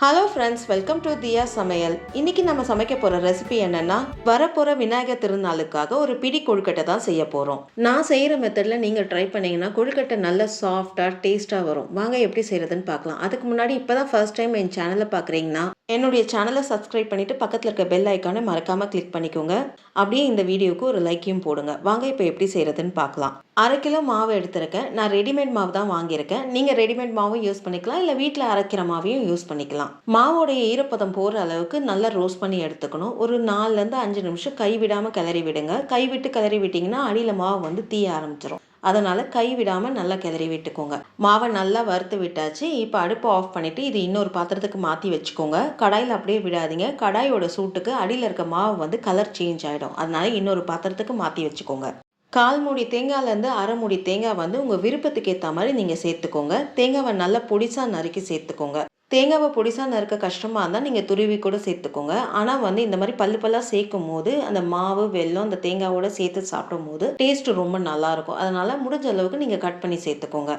Hello friends welcome to Diya சமையல் இன்னைக்கு நம்ம சமைக்க போகிற ரெசிபி என்னென்னா வரப்போகிற விநாயகர் திருநாளுக்காக ஒரு பிடி கொழுக்கட்டை தான் செய்ய போகிறோம் நான் செய்கிற மெத்தடில் நீங்கள் ட்ரை பண்ணிங்கன்னா கொழுக்கட்டை நல்ல சாஃப்டாக டேஸ்ட்டாக வரும். வாங்க எப்படி செய்கிறதுன்னு பார்க்கலாம். அதுக்கு முன்னாடி இப்போ தான் ஃபர்ஸ்ட் டைம் என் சேனலை பார்க்குறீங்கன்னா என்னுடைய சேனலை சப்ஸ்கிரைப் பண்ணிவிட்டு பக்கத்தில் இருக்க பெல் ஐக்கானை மறக்காமல் கிளிக் பண்ணிக்கோங்க. அப்படியே இந்த வீடியோவுக்கு ஒரு லைக்கையும் போடுங்க. வாங்க இப்போ எப்படி செய்கிறதுன்னு பார்க்கலாம். அரை கிலோ மாவு எடுத்திருக்கேன். நான் ரெடிமேட் மாவு தான் வாங்கியிருக்கேன். நீங்கள் ரெடிமேட் மாவும் யூஸ் பண்ணிக்கலாம். இல்லை வீட்டில் அரைக்கிற மாவையும் யூஸ் பண்ணிக்கலாம். மாவோடைய ஈரப்பதம் போகிற அளவுக்கு நல்லா ரோஸ்ட் பண்ணி எடுத்துக்கணும். ஒரு நாலுலேருந்து அஞ்சு நிமிஷம் கை விடாமல் கிளறி விடுங்க. கை விட்டு கிளறி விட்டிங்கன்னா அடியில் மாவு வந்து தீய ஆரம்பிச்சிடும் அதனால் கை விடாமல் நல்லா கிளறி விட்டுக்கோங்க. மாவை நல்லா வறுத்து விட்டாச்சு. இப்போ அடுப்பை ஆஃப் பண்ணிவிட்டு இது இன்னொரு பாத்திரத்துக்கு மாற்றி வச்சுக்கோங்க. கடாயில் அப்படியே விடாதீங்க. கடாயோட சூட்டுக்கு அடியில் இருக்க மாவு வந்து கலர் சேஞ்ச் ஆகிடும் அதனால இன்னொரு பாத்திரத்துக்கு மாற்றி வச்சுக்கோங்க. கால் மூடி தேங்காயிலேருந்து அரை மூடி தேங்காய் வந்து உங்கள் விருப்பத்துக்கு ஏற்ற மாதிரி நீங்கள் சேர்த்துக்கோங்க. தேங்காவை நல்லா பொடிசாக நறுக்கி சேர்த்துக்கோங்க. தேங்காவை பொடிசாக நறுக்க கஷ்டமாக இருந்தால் நீங்கள் துருவி கூட சேர்த்துக்கோங்க. ஆனால் வந்து இந்த மாதிரி பல்லு பல்லாக சேர்க்கும் போது அந்த மாவு வெல்லம் அந்த தேங்காவோட சேர்த்து சாப்பிடும் போது டேஸ்ட் ரொம்ப நல்லாயிருக்கும் அதனால் முடிஞ்ச அளவுக்கு நீங்கள் கட் பண்ணி சேர்த்துக்கோங்க.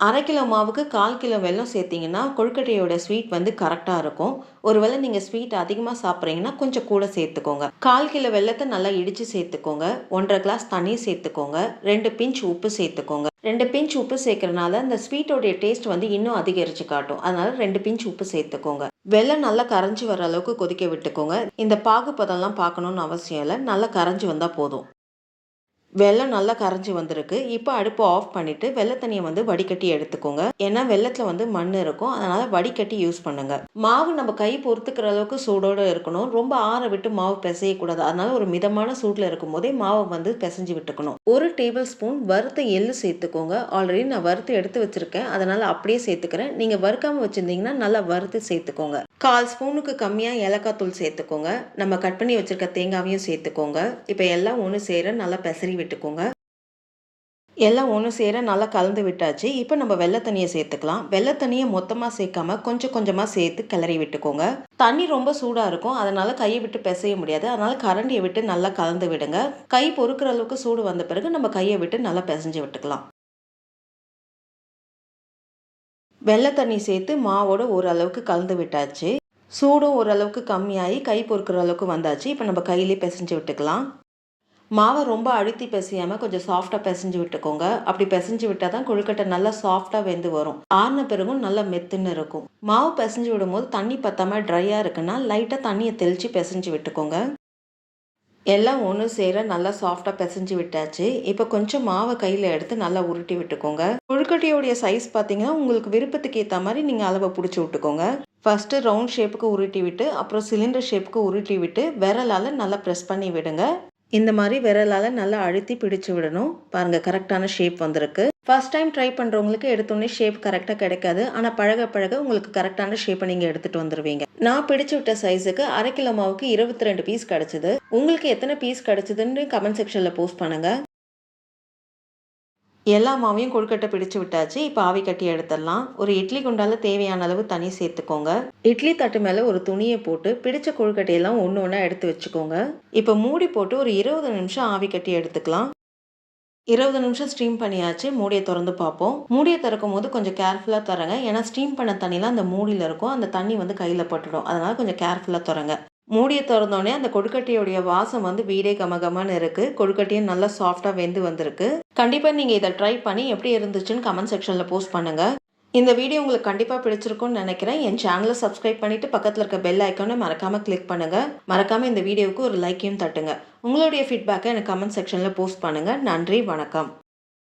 அரை கிலோ மாவுக்கு கால் கிலோ வெல்லம் சேர்த்திங்கன்னா கொழுக்கட்டையோட ஸ்வீட் வந்து கரெக்டாக இருக்கும். ஒருவேளை நீங்கள் ஸ்வீட் அதிகமாக சாப்பிட்றீங்கன்னா கொஞ்சம் கூட சேர்த்துக்கோங்க. கால் கிலோ வெல்லத்தை நல்லா இடித்து சேர்த்துக்கோங்க. ஒன்றரை கிளாஸ் தண்ணி சேர்த்துக்கோங்க. ரெண்டு பிஞ்ச் உப்பு சேர்த்துக்கோங்க. ரெண்டு பிஞ்ச் உப்பு சேர்க்கறனால இந்த ஸ்வீட்டோடைய டேஸ்ட் வந்து இன்னும் அதிகரித்து காட்டும். அதனால் ரெண்டு பிஞ்ச் உப்பு சேர்த்துக்கோங்க. வெள்ளம் நல்லா கரைஞ்சி வர அளவுக்கு கொதிக்க விட்டுக்கோங்க. இந்த பாகுப்பதெல்லாம் பார்க்கணுன்னு அவசியம் இல்லை. நல்லா கரைஞ்சி வந்தால் போதும். வெள்ளம் நல்லா கரைஞ்சி வந்திருக்கு. இப்போ அடுப்பு ஆஃப் பண்ணிவிட்டு வெள்ளை தண்ணியை வந்து வடிகட்டி எடுத்துக்கோங்க. ஏன்னா வெள்ளத்தில் வந்து மண் இருக்கும். அதனால் வடிகட்டி யூஸ் பண்ணுங்கள் மாவு நம்ம கை பொறுத்துக்கிற அளவுக்கு சூடோடு இருக்கணும். ரொம்ப ஆற விட்டு மாவு பிசையக்கூடாது. அதனால் ஒரு மிதமான சூட்டில் இருக்கும் போதே மாவை வந்து பிசைஞ்சு விட்டுக்கணும். ஒரு டேபிள் ஸ்பூன் வறுத்த எள்ளு சேர்த்துக்கோங்க. ஆல்ரெடி நான் வறுத்து எடுத்து வச்சுருக்கேன். அதனால் அப்படியே சேர்த்துக்கிறேன். நீங்கள் வறுக்காமல் வச்சுருந்தீங்கன்னா நல்லா வறுத்து சேர்த்துக்கோங்க. கால் ஸ்பூனுக்கு கம்மியாக ஏலக்காய் தூள் சேர்த்துக்கோங்க. நம்ம கட் பண்ணி வச்சுருக்க தேங்காவையும் சேர்த்துக்கோங்க. இப்போ எல்லாம் ஒன்று சேர நல்லா பிசறி விட்டுக்கோங்க. எல்லாம் ஒன்று சேர நல்லா கலந்து விட்டாச்சு. இப்போ நம்ம வெள்ளை தண்ணியை சேர்த்துக்கலாம். வெள்ளை தண்ணியை மொத்தமாக சேர்க்காம கொஞ்சம் கொஞ்சமாக சேர்த்து கிளறி விட்டுக்கோங்க. தண்ணி ரொம்ப சூடாக இருக்கும். அதனால் கையை விட்டு பிசைய முடியாது. அதனால் கரண்டியை விட்டு நல்லா கலந்து விடுங்க. கை பொறுக்கிற அளவுக்கு சூடு வந்த பிறகு நம்ம கையை விட்டு நல்லா பிசைஞ்சு விட்டுக்கலாம். வெள்ளை தண்ணி சேர்த்து மாவோட ஓரளவுக்கு கலந்து விட்டாச்சு. சூடும் ஓரளவுக்கு கம்மியாகி கை பொறுக்கிற அளவுக்கு வந்தாச்சு. இப்போ நம்ம கையிலே பிசைஞ்சு விட்டுக்கலாம். மாவை ரொம்ப அழுத்தி பிசையாமல் கொஞ்சம் சாஃப்டாக பிசைஞ்சு விட்டுக்கோங்க. அப்படி பிசைஞ்சு விட்டால் தான் கொழுக்கட்டை நல்லா சாஃப்டாக வெந்து வரும். ஆறின பிறகும் நல்லா மெத்துன்னு இருக்கும். மாவு பிசைஞ்சு விடும்போது தண்ணி பத்தாமல் ட்ரையாக இருக்குன்னா லைட்டாக தண்ணியை தெளித்து பிசைஞ்சு விட்டுக்கோங்க. எல்லாம் ஒன்று சேர நல்லா சாஃப்டாக பிசைஞ்சு விட்டாச்சு. இப்போ கொஞ்சம் மாவை கையில் எடுத்து நல்லா உருட்டி விட்டுக்கோங்க. கொழுக்கட்டையோடைய சைஸ் பார்த்தீங்கன்னா உங்களுக்கு விருப்பத்துக்கு ஏற்ற மாதிரி நீங்கள் அளவை பிடிச்சி விட்டுக்கோங்க. ஃபஸ்ட்டு ரவுண்ட் ஷேப்புக்கு உருட்டி விட்டு அப்புறம் சிலிண்டர் ஷேப்புக்கு உருட்டி விட்டு விரலால் நல்லா ப்ரெஸ் பண்ணி விடுங்க. இந்த மாதிரி விரலால் நல்லா அழுத்தி பிடிச்சு விடணும். பாருங்கள் கரெக்டான ஷேப் வந்திருக்கு. ஃபர்ஸ்ட் டைம் ட்ரை பண்ணுறவங்களுக்கு எடுத்தோடனே ஷேப் கரெக்டாக கிடைக்காது. ஆனால் பழக பழக உங்களுக்கு கரெக்டான ஷேப்பை நீங்கள் எடுத்துகிட்டு வந்துடுவீங்க நான் பிடிச்சு விட்ட சைஸுக்கு அரை கிலோ மாவுக்கு இருபத்தி ரெண்டு பீஸ் கிடச்சிது. உங்களுக்கு எத்தனை பீஸ் கிடச்சிதுன்னு கமெண்ட் செக்ஷனில் போஸ்ட் பண்ணுங்கள் எல்லா மாவையும் கொழுக்கட்டை பிடிச்சு விட்டாச்சு. இப்போ ஆவி கட்டி எடுத்துடலாம். ஒரு இட்லி குண்டால தேவையான அளவு தண்ணி சேர்த்துக்கோங்க. இட்லி தட்டு மேலே ஒரு துணியை போட்டு பிடிச்ச கொழுக்கட்டையெல்லாம் ஒன்று ஒன்றா எடுத்து வச்சுக்கோங்க. இப்போ மூடி போட்டு ஒரு இருபது நிமிஷம் ஆவி கட்டி எடுத்துக்கலாம். இருபது நிமிஷம் ஸ்டீம் பண்ணியாச்சு. மூடியை திறந்து பார்ப்போம். மூடியை திறக்கும் போது கொஞ்சம் கேர்ஃபுல்லாக தரங்க. ஏன்னா ஸ்டீம் பண்ண தண்ணிலாம் அந்த மூடியில் இருக்கும். அந்த தண்ணி வந்து கையில் பட்டுடும். அதனால் கொஞ்சம் கேர்ஃபுல்லாக திறங்க. மூடியை திறந்தோடனே அந்த கொழுக்கட்டையுடைய வாசம் வந்து வீடே கமகமான்னு இருக்குது கொழுக்கட்டையும் நல்லா சாஃப்டாக வெந்து வந்திருக்கு. கண்டிப்பாக நீங்கள் இதை ட்ரை பண்ணி எப்படி இருந்துச்சுன்னு கமெண்ட் செக்ஷனில் போஸ்ட் பண்ணுங்கள் இந்த வீடியோ உங்களுக்கு கண்டிப்பாக பிடிச்சிருக்கும்னு நினைக்கிறேன். என் சேனலை சப்ஸ்கிரைப் பண்ணிவிட்டு பக்கத்தில் இருக்க பெல் ஐக்கானை மறக்காமல் கிளிக் பண்ணுங்கள் மறக்காமல் இந்த வீடியோவுக்கு ஒரு லைக்கையும் தட்டுங்க. உங்களுடைய ஃபீட்பேக்கை எனக்கு கமெண்ட் செக்ஷனில் போஸ்ட் பண்ணுங்கள் நன்றி வணக்கம்.